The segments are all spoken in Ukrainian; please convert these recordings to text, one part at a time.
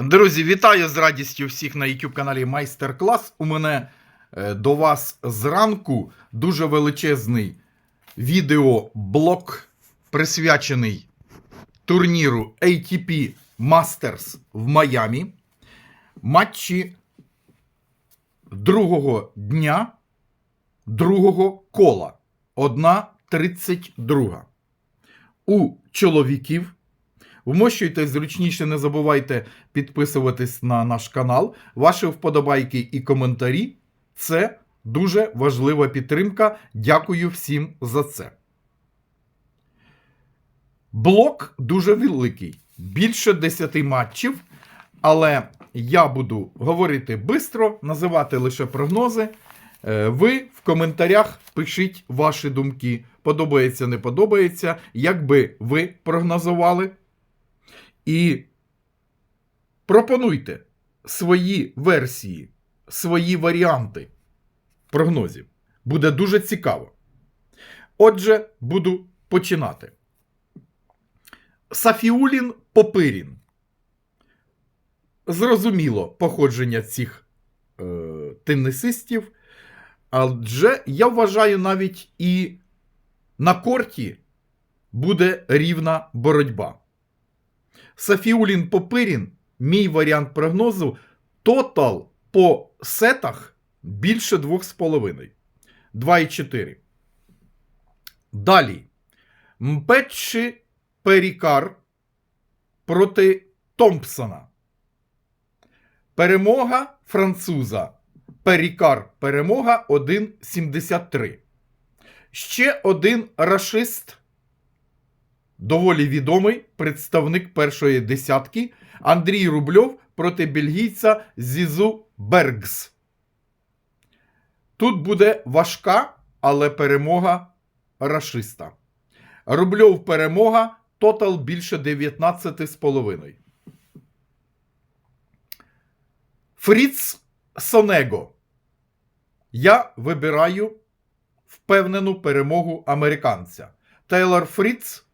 Друзі, вітаю з радістю всіх на YouTube каналі Майстер-клас. У мене е, до вас зранку дуже величезний відеоблок, присвячений турніру ATP Masters в Майамі. Матчі другого дня, другого кола. 1.32. У чоловіків Вмощуйтесь зручніше, не забувайте підписуватись на наш канал. Ваші вподобайки і коментарі це дуже важлива підтримка. Дякую всім за це. Блок дуже великий, більше 10 матчів, але я буду говорити бистро, називати лише прогнози. Е, Ви в коментарях пишіть ваші думки. Подобається, не подобається, як би ви прогнозували. І пропонуйте свої версії, свої варіанти прогнозів. Буде дуже цікаво. Отже, буду починати. Сафіулін Попирін. Зрозуміло походження цих е, тенісистів, адже я вважаю, навіть і на корті буде рівна боротьба. Сафіулін Попирін, мій варіант прогнозу, тотал по сетах більше 2,5. 2,4. Далі. Мпетші Перікар проти Томпсона. Перемога француза. Перікар перемога 1,73. Ще один рашист доволі відомий представник першої десятки Андрій Рубльов проти бельгійця Зізу Бергс. Тут буде важка, але перемога рашиста. Рубльов перемога. Тотал більше 19,5. Фріц Сонего. Я вибираю впевнену перемогу американця. Тейлор Фріц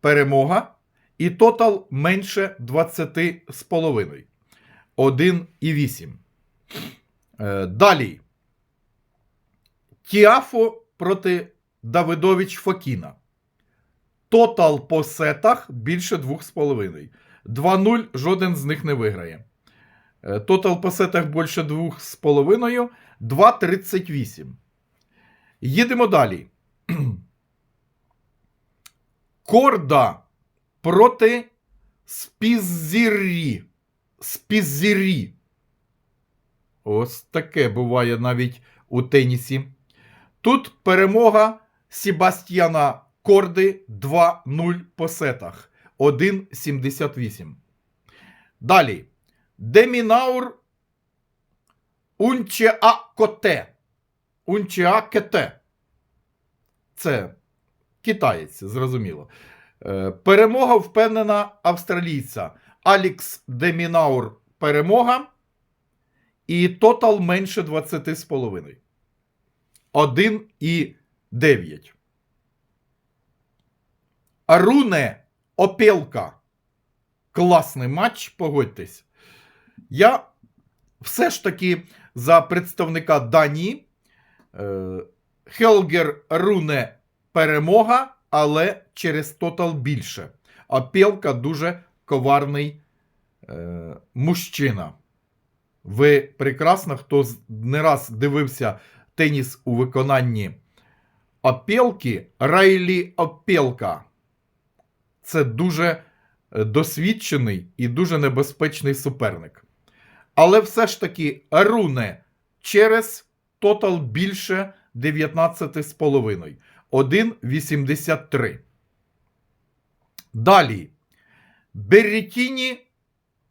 перемога. І тотал менше 20,5. 1,8. Е, Далі. Тіафо проти Давидович Фокіна. Тотал по сетах більше 2,5. 2-0 жоден з них не виграє. Е, Тотал по сетах більше 2,5. 2,38. Їдемо далі. Корда проти Спіззірі. Спіззірі. Ось таке буває навіть у тенісі. Тут перемога Себастьяна Корди 2-0 по сетах. 1,78. Далі. Демінаур Унчеакоте. Унчеакете. Це китаєць, зрозуміло. Е, Перемога впевнена австралійця. Алікс Демінаур перемога. І тотал менше 20,5. 1,9. Аруне Опелка. Класний матч, погодьтесь. Я все ж таки за представника Данії. Е, Хелгер Руне перемога, але через тотал більше. А Пелка дуже коварний е, мужчина. Ви прекрасно, хто не раз дивився теніс у виконанні Опелки, Райлі Опелка. Це дуже е, досвідчений і дуже небезпечний суперник. Але все ж таки Руне через тотал більше 19,5. 1,83. Далі. Берретіні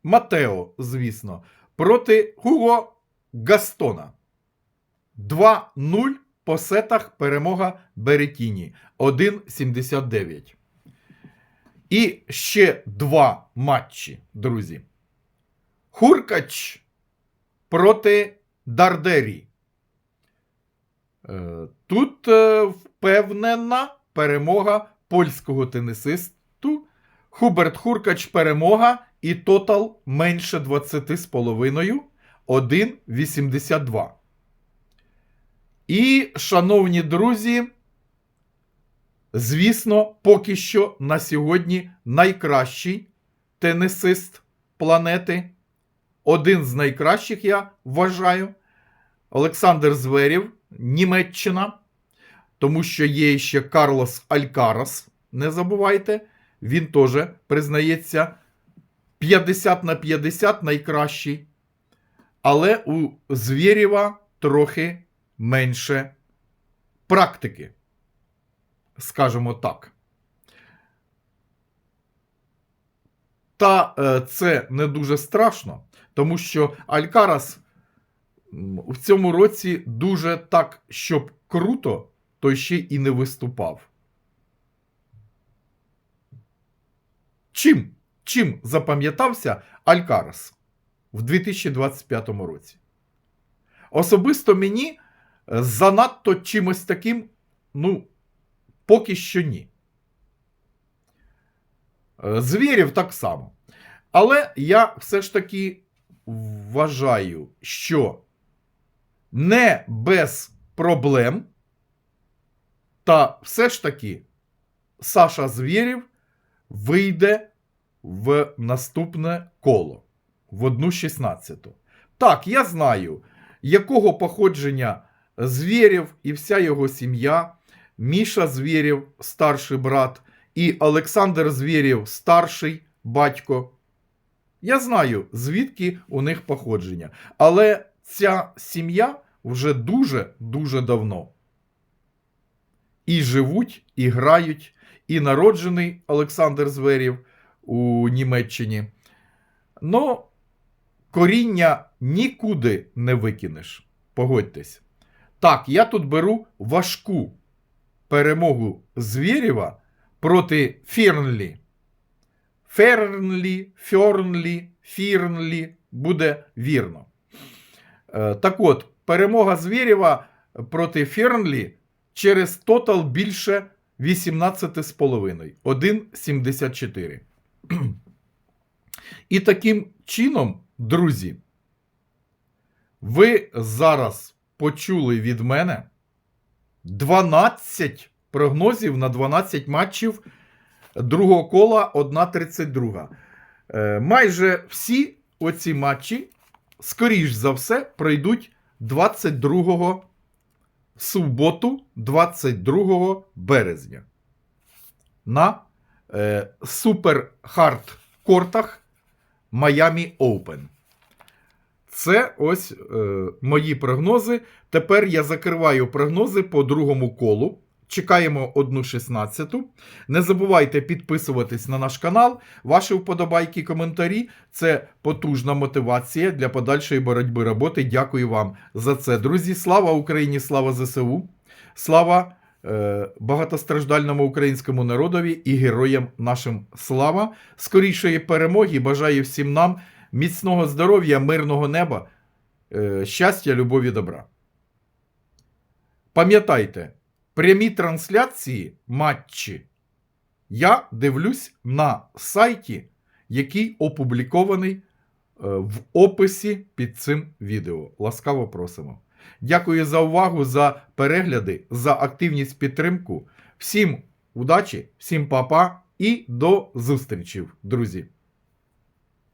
Матео, звісно, проти Хуго Гастона. 2-0 по сетах перемога Беретіні. 1,79. І ще два матчі, друзі. Хуркач проти Дардері. Е, Тут е, впевнена перемога польського тенісисту. Хуберт Хуркач перемога і тотал менше 20,5 1,82. І, шановні друзі, звісно, поки що на сьогодні найкращий тенісист планети. Один з найкращих, я вважаю. Олександр Зверєв, Німеччина. Тому що є ще Карлос Алькарас. Не забувайте, він теж признається 50 на 50 найкращий. Але у Звєрєва трохи менше практики. Скажімо так. Та е, це не дуже страшно, тому що Алькарас в цьому році дуже так, щоб круто, то ще і не виступав. Чим? Чим запам'ятався Алькарас в 2025 році? Особисто мені е, занадто чимось таким, ну, поки що ні. Е, Звірів так само. Але я все ж таки вважаю, що не без проблем, та все ж таки Саша Звєрів вийде в наступне коло в 1.16. Так, я знаю, якого походження Звєрєв і вся його сім'я, Міша Звєрєв, старший брат, і Олександр Звєрєв, старший батько. Я знаю, звідки у них походження. Але ця сім'я вже дуже-дуже давно. І живуть, і грають, і народжений Олександр Зверєв у Німеччині. Ну, коріння нікуди не викинеш. Погодьтесь. Так, я тут беру важку перемогу Звєрєва проти Фірнлі. Фернлі, Фьорнлі, Фірнлі буде вірно. Е, Так от, перемога Звєрєва проти Фернлі через тотал більше 18,5. 1,74. І таким чином, друзі, ви зараз почули від мене 12 прогнозів на 12 матчів другого кола 1.32. Е, майже всі оці матчі, скоріш за все, пройдуть 22 суботу, 22 березня. На е, супер хард кортах Miami Open. Це ось е, мої прогнози. Тепер я закриваю прогнози по другому колу. Чекаємо 1.16. Не забувайте підписуватись на наш канал. Ваші вподобайки, коментарі це потужна мотивація для подальшої боротьби роботи. Дякую вам за це, друзі. Слава Україні! Слава ЗСУ! Слава е, багатостраждальному українському народові і героям нашим слава! Скорішої перемоги! Бажаю всім нам міцного здоров'я, мирного неба, е, щастя, любові, добра. Пам'ятайте, прямі трансляції матчі я дивлюсь на сайті, який опублікований е, в описі під цим відео. Ласкаво просимо. Дякую за увагу, за перегляди, за активність підтримку. Всім удачі, всім па-па і до зустрічі, друзі!